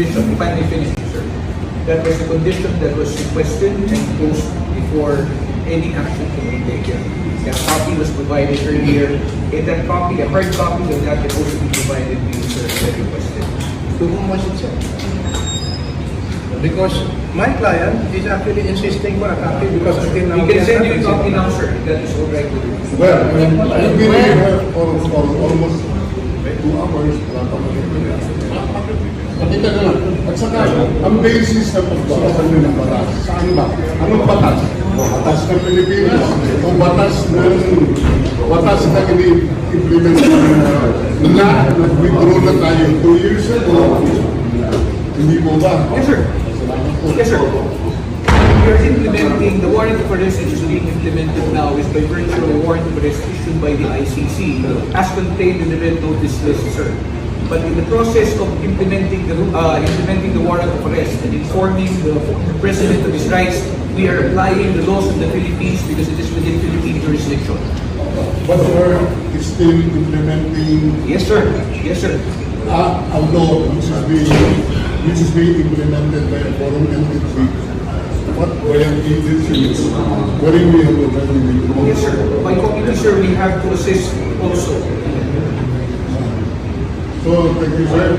Condition, if I may finish, sir. That was a condition that was requested and imposed before any action can be taken. A copy was provided earlier, and that copy, a hard copy of that can also be provided to you, sir, as requested. To whom was it sent? Because my client is actually insisting for a copy because until now. We can send you a not copy received now, sir, if that is all right with you. Well, I've been here for, for almost two hours. Pakita na lang. At saka, ang basis ng pagbabasan ng batas, saan ba? Anong batas? Batas ng Pilipinas o batas ng batas na ini-implement na nag-withdraw na tayo two years ago? Hindi mo ba? Yes, sir. Yes, sir. We are implementing, the warrant arrest which is being implemented now is by virtue of a warrant of arrest issued by the ICC as contained in the red notice list, sir. But in the process of implementing the, uh, implementing the warrant of arrest and informing the president of his rights, we are applying the laws of the Philippines because it is within Philippine jurisdiction. But you're still implementing Yes, sir. Yes, sir. uh, a law which is being which is being implemented by a foreign entity. What by an agency wherein we have already withdrawn. Yes, sir. By committee, sir, we have to assist also. So thank you, sir.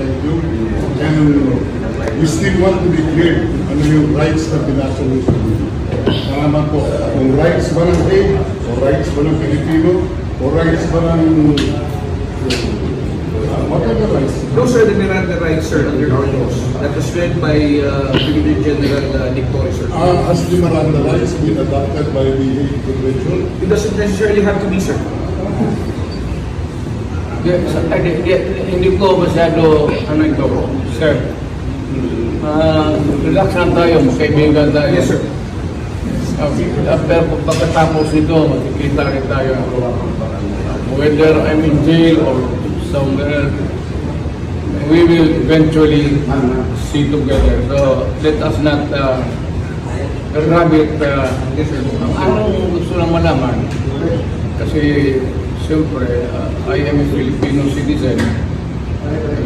Thank you. And we still want to be clear ano yung rights na mo sa Salamat po. Kung rights ba ng Hague, o rights ba ng Pilipino, o rights ba ng uh, what are the rights? Those are the Miranda rights, sir, under our laws. That was read by uh, Brigadier General uh, Nick Torres, sir. Uh, has the Miranda rights been adopted by the Hague Convention? It doesn't necessarily have to be, sir. Di, di, di, hindi ko masyado ano ito, sir. Ah, relax lang tayo, magkaibigan tayo. Yes, sir. Okay. Uh, pero pagkatapos nito, makikita rin tayo. Whether I'm in jail or somewhere, we will eventually see together. So let us not uh, rabbit. Uh, anong gusto lang malaman? Kasi siyempre, uh, I am a Filipino citizen.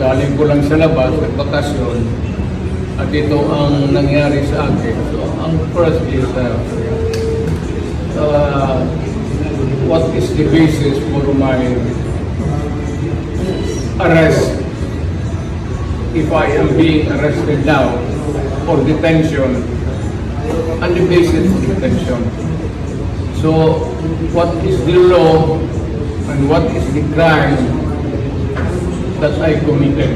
Galing ko lang sa labas, nagbakasyon. At ito ang nangyari sa akin. So, ang first is, uh, uh, what is the basis for my arrest if I am being arrested now for detention and the basis for detention. So, what is the law and what is the crime that I committed?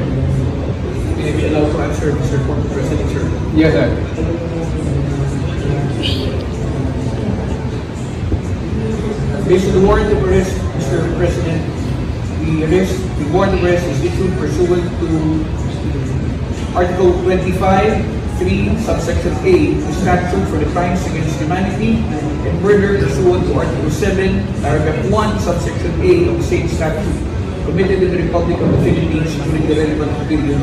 May I be allowed to answer, Mr. President, sir? Yes, sir. Based on the warrant of arrest, Mr. President, the arrest, the warrant of arrest is issued pursuant to Article 25, 3, subsection A, statute for the crimes against humanity, and murder pursuant to Article 7, paragraph 1, subsection A of the same statute, committed in the Republic of the Philippines during the relevant period.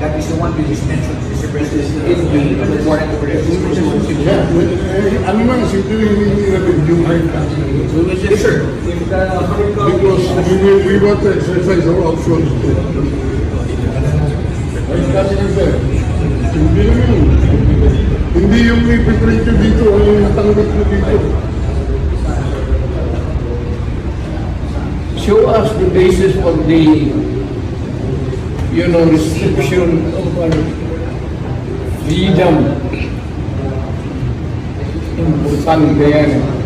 That is the one we just mentioned, Mr. President, in the warrant of arrest. Yeah, eh, ano lang, simple yung hindi. Yes, sir. Because we, we want to exercise our options. Vice President, hindi naman. Hindi yung ipiprint nyo dito, o yung natanggap nyo dito. Show us the basis of the, you know, restriction of our freedom. Importante yan. eh.